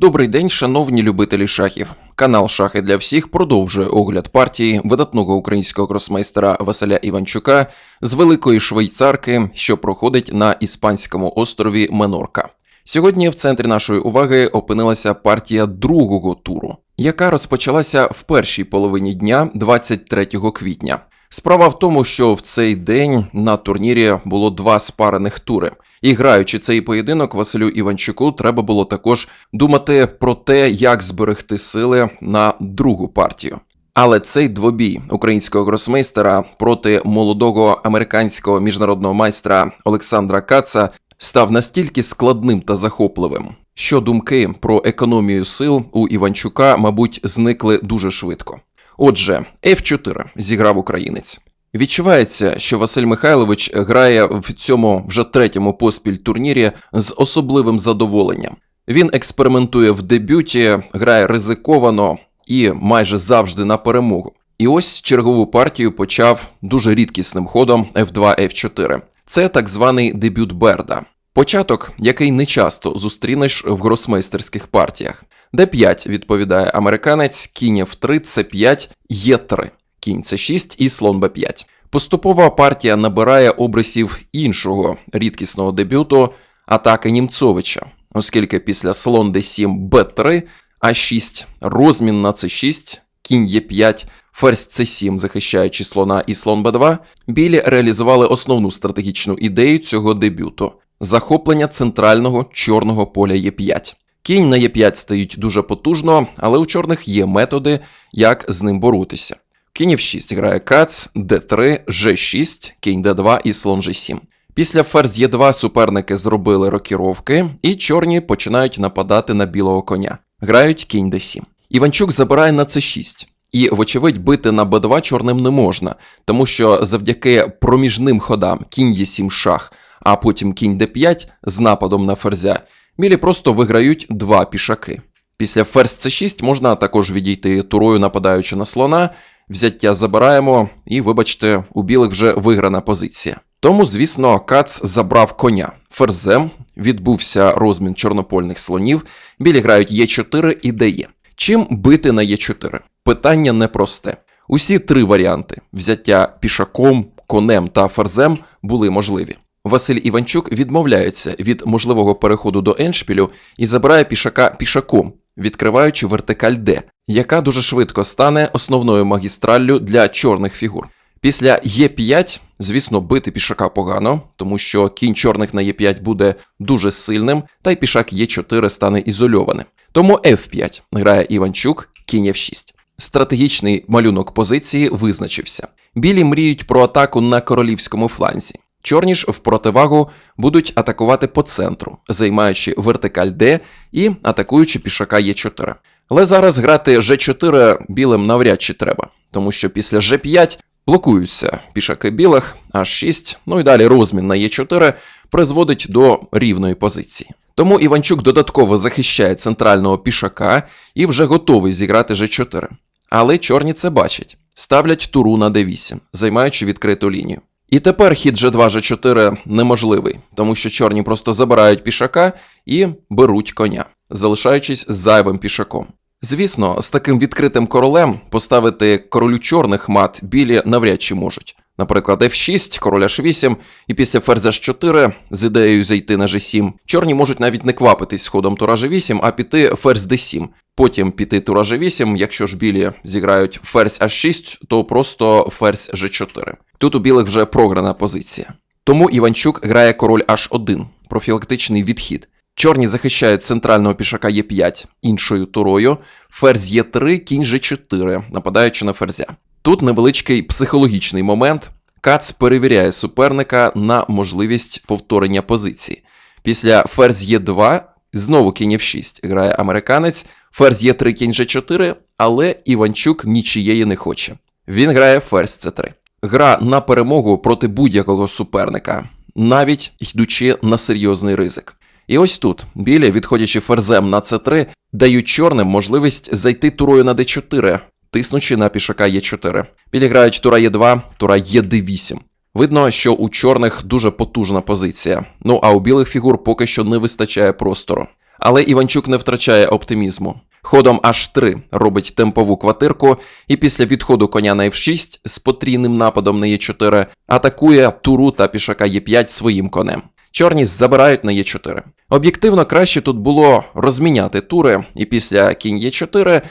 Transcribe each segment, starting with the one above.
Добрий день, шановні любителі шахів. Канал Шахи для всіх продовжує огляд партії видатного українського кросмейстера Василя Іванчука з великої швейцарки, що проходить на іспанському острові Менорка. Сьогодні в центрі нашої уваги опинилася партія другого туру, яка розпочалася в першій половині дня 23 квітня. Справа в тому, що в цей день на турнірі було два спарених тури. І граючи цей поєдинок, Василю Іванчуку треба було також думати про те, як зберегти сили на другу партію. Але цей двобій українського гросмейстера проти молодого американського міжнародного майстра Олександра Каца став настільки складним та захопливим, що думки про економію сил у Іванчука, мабуть, зникли дуже швидко. Отже, F4 зіграв українець. Відчувається, що Василь Михайлович грає в цьому вже третьому поспіль турнірі з особливим задоволенням. Він експериментує в дебюті, грає ризиковано і майже завжди на перемогу. І ось чергову партію почав дуже рідкісним ходом F2 F4. Це так званий дебют Берда. Початок, який не часто зустрінеш в гросмейстерських партіях. Д5 відповідає американець, кінь F3, С5, Е3, кінь С6 і слон Б5. Поступова партія набирає обрисів іншого рідкісного дебюту атаки Німцовича, оскільки після слон Д7 Б3, А6, розмін на С6, кінь Е5, ферзь С7, захищаючи слона і слон Б2, білі реалізували основну стратегічну ідею цього дебюту захоплення центрального чорного поля Е5. Кінь на Е5 стоїть дуже потужно, але у чорних є методи, як з ним боротися. Кінь F6 грає Кац, Д3, Ж6, кінь Д2 і слон Ж7. Після ферзь Е2 суперники зробили рокіровки, і чорні починають нападати на білого коня. Грають кінь Д7. Іванчук забирає на С6. І, вочевидь, бити на Б2 чорним не можна, тому що завдяки проміжним ходам кінь Е7 шах, а потім кінь Д5 з нападом на ферзя, білі просто виграють два пішаки. Після ферзь С6 можна також відійти турою, нападаючи на слона, взяття забираємо, і, вибачте, у білих вже виграна позиція. Тому, звісно, Кац забрав коня. Ферзем відбувся розмін чорнопольних слонів, білі грають Е4 і ДЕ. Чим бити на Е4? Питання непросте. Усі три варіанти взяття пішаком, конем та ферзем були можливі. Василь Іванчук відмовляється від можливого переходу до еншпілю і забирає пішака пішаком, відкриваючи вертикаль Д, яка дуже швидко стане основною магістраллю для чорних фігур. Після Е5, звісно, бити пішака погано, тому що кінь чорних на Е5 буде дуже сильним, та й пішак Е4 стане ізольованим. Тому F5 грає Іванчук, кінь F6. Стратегічний малюнок позиції визначився. Білі мріють про атаку на королівському фланзі. Чорні ж в противагу будуть атакувати по центру, займаючи вертикаль Д і атакуючи пішака Е4. Але зараз грати Ж4 білим навряд чи треба, тому що після Ж5 блокуються пішаки білих, H6, ну і далі розмін на Е4 призводить до рівної позиції. Тому Іванчук додатково захищає центрального пішака і вже готовий зіграти Ж4. Але чорні це бачать, ставлять туру на d8, займаючи відкриту лінію. І тепер хід G2 G4 неможливий, тому що чорні просто забирають пішака і беруть коня, залишаючись зайвим пішаком. Звісно, з таким відкритим королем поставити королю чорних мат білі навряд чи можуть. Наприклад, F6, король H8, і після ферзя H4 з ідеєю зайти на G7. Чорні можуть навіть не квапитись з ходом тура G8, а піти ферзь D7. Потім піти тура G8, якщо ж білі зіграють ферзь H6, то просто ферзь G4. Тут у білих вже програна позиція. Тому Іванчук грає король H1, профілактичний відхід. Чорні захищають центрального пішака Е5 іншою турою, ферзь Е3, кінь G4, нападаючи на ферзя. Тут невеличкий психологічний момент. Кац перевіряє суперника на можливість повторення позиції. Після ферзь Е2 знову кінь F6 грає американець, ферзь Е3, кінь G4, але Іванчук нічієї не хоче. Він грає ферзь С3. Гра на перемогу проти будь-якого суперника, навіть йдучи на серйозний ризик. І ось тут білі, відходячи ферзем на С3, дають чорним можливість зайти турою на d4, тиснучи на пішака Е4. Білі грають тура Е2, тура Е8. Видно, що у чорних дуже потужна позиція. Ну а у білих фігур поки що не вистачає простору. Але Іванчук не втрачає оптимізму. Ходом H3 робить темпову квартирку і після відходу коня на F6 з потрійним нападом на Е4 атакує туру та пішака Е5 своїм конем. Чорні забирають на Е4. Об'єктивно краще тут було розміняти тури і після кінь Е4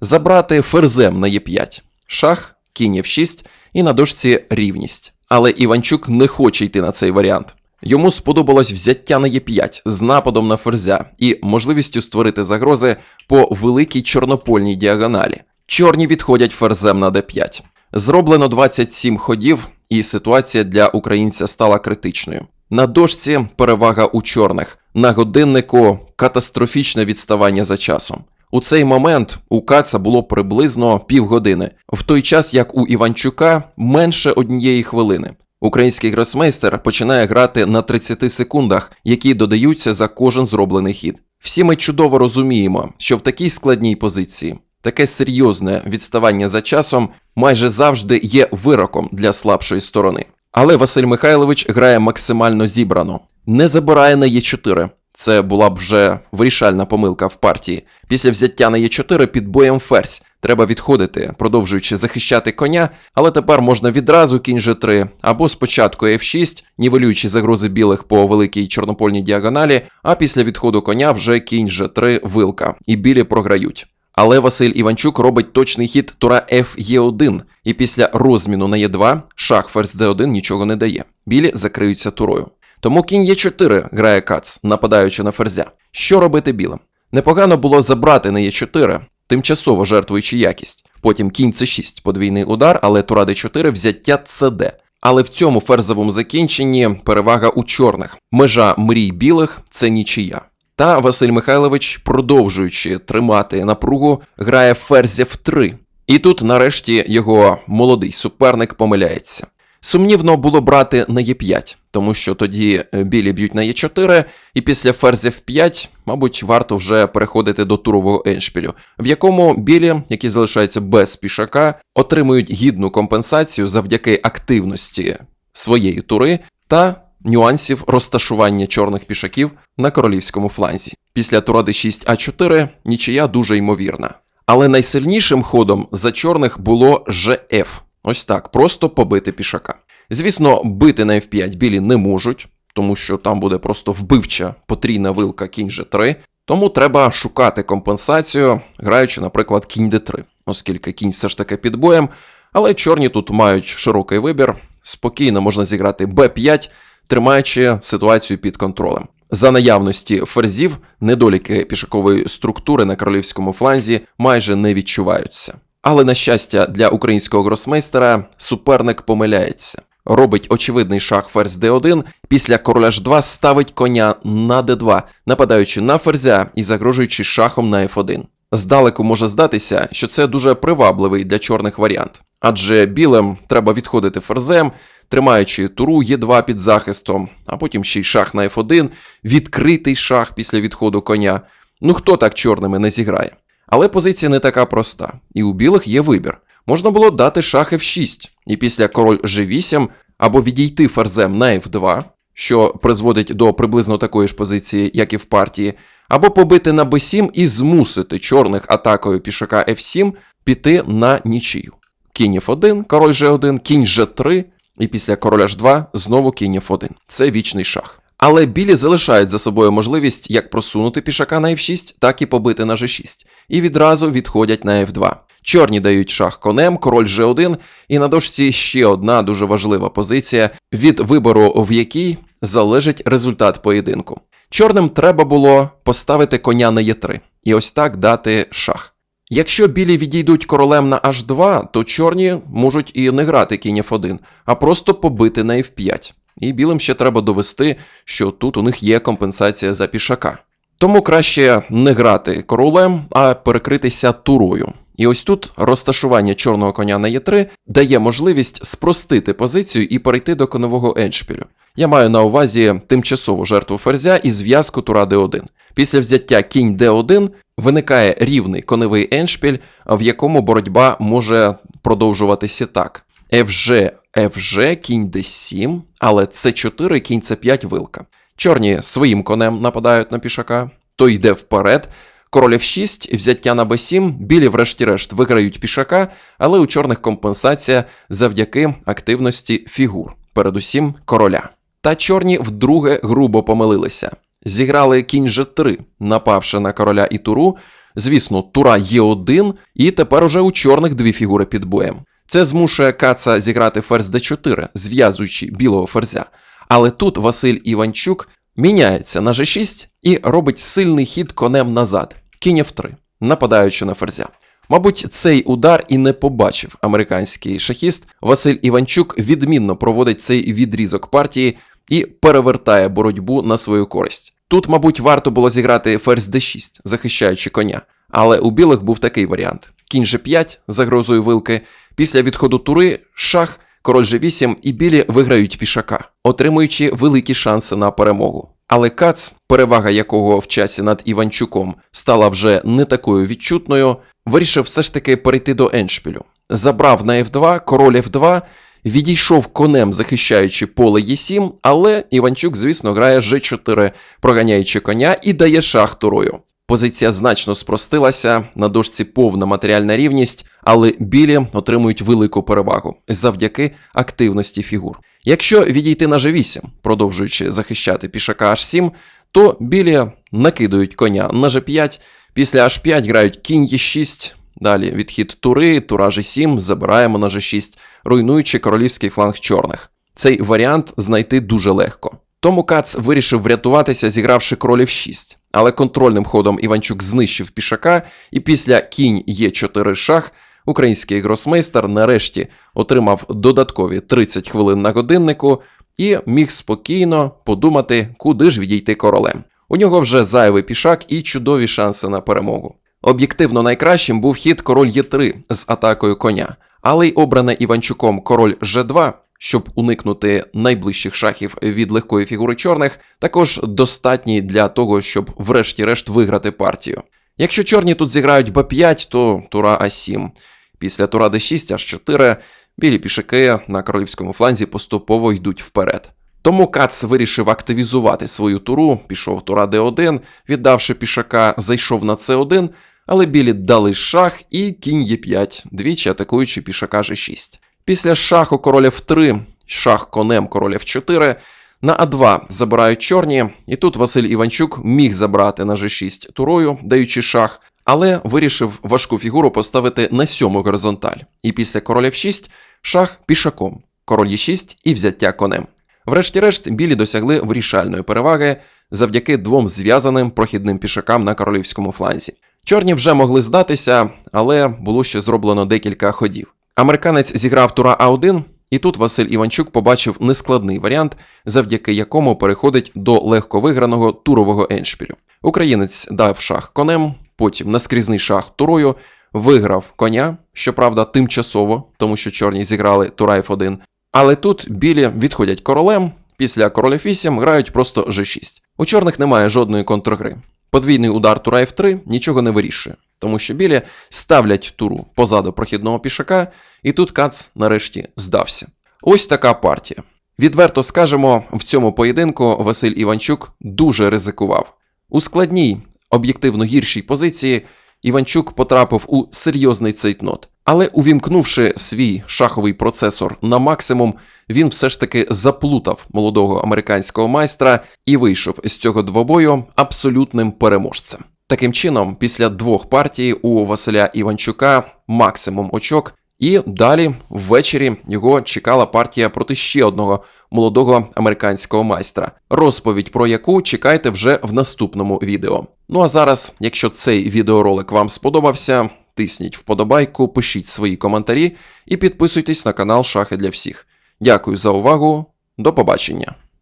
забрати ферзем на Е5. Шах, кінь F6 і на дошці рівність. Але Іванчук не хоче йти на цей варіант. Йому сподобалось взяття на Е5 з нападом на ферзя і можливістю створити загрози по великій чорнопольній діагоналі. Чорні відходять ферзем на d5. Зроблено 27 ходів, і ситуація для українця стала критичною. На дошці перевага у чорних, на годиннику катастрофічне відставання за часом. У цей момент у Каца було приблизно півгодини, в той час як у Іванчука менше однієї хвилини. Український гросмейстер починає грати на 30 секундах, які додаються за кожен зроблений хід. Всі ми чудово розуміємо, що в такій складній позиції таке серйозне відставання за часом майже завжди є вироком для слабшої сторони. Але Василь Михайлович грає максимально зібрано, не забирає на Е4. Це була б вже вирішальна помилка в партії. Після взяття на Е4 під боєм ферзь. Треба відходити, продовжуючи захищати коня, але тепер можна відразу кінь G3, або спочатку F6, нівелюючи загрози білих по великій чорнопольній діагоналі, а після відходу коня вже кінь G3 вилка, і білі програють. Але Василь Іванчук робить точний хід тура Ф'Е1, і після розміну на Е2 шах ферзь Д1 нічого не дає. Білі закриються турою. Тому кінь Е4 грає Кац, нападаючи на ферзя. Що робити білим? Непогано було забрати на Е4, тимчасово жертвуючи якість. Потім кінь С6, подвійний удар, але тура Д4 взяття ЦД. Але в цьому ферзовому закінченні перевага у чорних. Межа мрій білих це нічия. Та Василь Михайлович, продовжуючи тримати напругу, грає ферзя в 3. І тут, нарешті, його молодий суперник помиляється. Сумнівно було брати на Е5, тому що тоді е, білі б'ють на Е4, і після ферзя в 5, мабуть, варто вже переходити до турового еншпілю, в якому білі, які залишаються без пішака, отримують гідну компенсацію завдяки активності своєї тури та нюансів розташування чорних пішаків на королівському фланзі. Після тура d6 А4 нічия дуже ймовірна. Але найсильнішим ходом за чорних було ЖФ. Ось так, просто побити пішака. Звісно, бити на F5 білі не можуть, тому що там буде просто вбивча потрійна вилка кінь G3. Тому треба шукати компенсацію, граючи, наприклад, кінь D3, оскільки кінь все ж таки під боєм, але чорні тут мають широкий вибір, спокійно можна зіграти B5, тримаючи ситуацію під контролем. За наявності ферзів недоліки пішакової структури на королівському фланзі майже не відчуваються. Але на щастя для українського гросмейстера суперник помиляється. Робить очевидний шах ферзь d1, після короля h2 ставить коня на d2, нападаючи на ферзя і загрожуючи шахом на f1. Здалеку може здатися, що це дуже привабливий для чорних варіант, адже білим треба відходити ферзем, тримаючи туру Е2 під захистом, а потім ще й шах на f1, відкритий шах після відходу коня. Ну хто так чорними не зіграє? Але позиція не така проста, і у білих є вибір. Можна було дати шах f6, і після король g8 або відійти ферзем на f2, що призводить до приблизно такої ж позиції, як і в партії, або побити на b7 і змусити чорних атакою пішака f7 піти на нічию. Кінь f1, король g1, кінь g3, і після короля h2 знову кінь f1. Це вічний шах. Але білі залишають за собою можливість як просунути пішака на f6, так і побити на g6, і відразу відходять на f2. Чорні дають шах конем, король g1, і на дошці ще одна дуже важлива позиція, від вибору в якій залежить результат поєдинку. Чорним треба було поставити коня на е3, і ось так дати шах. Якщо білі відійдуть королем на h2, то чорні можуть і не грати кінь f1, а просто побити на f5. І білим ще треба довести, що тут у них є компенсація за пішака. Тому краще не грати королем, а перекритися турою. І ось тут розташування чорного коня на Е3 дає можливість спростити позицію і перейти до конового еншпілю. Я маю на увазі тимчасову жертву ферзя і зв'язку тура d1. Після взяття кінь d1 виникає рівний коневий еншпіль, в якому боротьба може продовжуватися так. FG, FG, кінь d7, але c4, кінь c5 вилка. Чорні своїм конем нападають на пішака. той йде вперед. Король F6, взяття на b7, білі врешті-решт виграють пішака, але у чорних компенсація завдяки активності фігур, передусім короля. Та чорні вдруге грубо помилилися. Зіграли кінь G3, напавши на короля і туру. Звісно, тура Е1, і тепер уже у чорних дві фігури під боєм. Це змушує Каца зіграти ферзь d4, зв'язуючи білого ферзя. Але тут Василь Іванчук міняється на G6 і робить сильний хід конем назад, кінь F3, нападаючи на ферзя. Мабуть, цей удар і не побачив американський шахіст. Василь Іванчук відмінно проводить цей відрізок партії і перевертає боротьбу на свою користь. Тут, мабуть, варто було зіграти ферзь d6, захищаючи коня. Але у білих був такий варіант: кінь G5 загрозою вилки. Після відходу тури шах, король G8 і білі виграють пішака, отримуючи великі шанси на перемогу. Але Кац, перевага якого в часі над Іванчуком стала вже не такою відчутною, вирішив все ж таки перейти до еншпілю. Забрав на F2, король F2, відійшов конем, захищаючи поле Е7, але Іванчук, звісно, грає G4, проганяючи коня і дає шах турою. Позиція значно спростилася, на дошці повна матеріальна рівність, але білі отримують велику перевагу завдяки активності фігур. Якщо відійти на G8, продовжуючи захищати пішака H7, то білі накидують коня на G5, після H5 грають кінь Е6, далі відхід тури, тура G7, забираємо на G6, руйнуючи королівський фланг чорних. Цей варіант знайти дуже легко. Тому Кац вирішив врятуватися, зігравши король F6. Але контрольним ходом Іванчук знищив пішака, і після кінь Е4 шах український гросмейстер нарешті отримав додаткові 30 хвилин на годиннику і міг спокійно подумати, куди ж відійти королем. У нього вже зайвий пішак і чудові шанси на перемогу. Об'єктивно найкращим був хід король Е3 з атакою коня, але й обране Іванчуком король Ж2 щоб уникнути найближчих шахів від легкої фігури чорних, також достатній для того, щоб врешті-решт виграти партію. Якщо чорні тут зіграють Б5, то тура А7. Після тура Д6 H4 білі пішаки на королівському фланзі поступово йдуть вперед. Тому Кац вирішив активізувати свою туру, пішов тура Д1, віддавши пішака, зайшов на С1, але білі дали шах і кінь Е5, двічі атакуючи пішака G6. Після шаху король F3, шах конем король F4, на А2 забирають чорні, і тут Василь Іванчук міг забрати на G6 турою, даючи шах, але вирішив важку фігуру поставити на сьому горизонталь. І після короля F6 шах пішаком, король Е6 і взяття конем. Врешті-решт, білі досягли вирішальної переваги завдяки двом зв'язаним прохідним пішакам на королівському фланзі. Чорні вже могли здатися, але було ще зроблено декілька ходів. Американець зіграв тура А1, і тут Василь Іванчук побачив нескладний варіант, завдяки якому переходить до легко виграного турового еншпілю. Українець дав шах конем, потім наскрізний шах турою, виграв коня, щоправда, тимчасово, тому що чорні зіграли тура F1. Але тут білі відходять королем, після короля F8 грають просто G6. У чорних немає жодної контргри. Подвійний удар тура F3 нічого не вирішує тому що білі ставлять туру позаду прохідного пішака, і тут Кац нарешті здався. Ось така партія. Відверто скажемо, в цьому поєдинку Василь Іванчук дуже ризикував. У складній, об'єктивно гіршій позиції, Іванчук потрапив у серйозний цейтнот. Але увімкнувши свій шаховий процесор на максимум, він все ж таки заплутав молодого американського майстра і вийшов з цього двобою абсолютним переможцем. Таким чином, після двох партій у Василя Іванчука максимум очок, і далі ввечері його чекала партія проти ще одного молодого американського майстра, розповідь про яку чекайте вже в наступному відео. Ну а зараз, якщо цей відеоролик вам сподобався, тисніть вподобайку, пишіть свої коментарі і підписуйтесь на канал Шахи для всіх. Дякую за увагу, до побачення!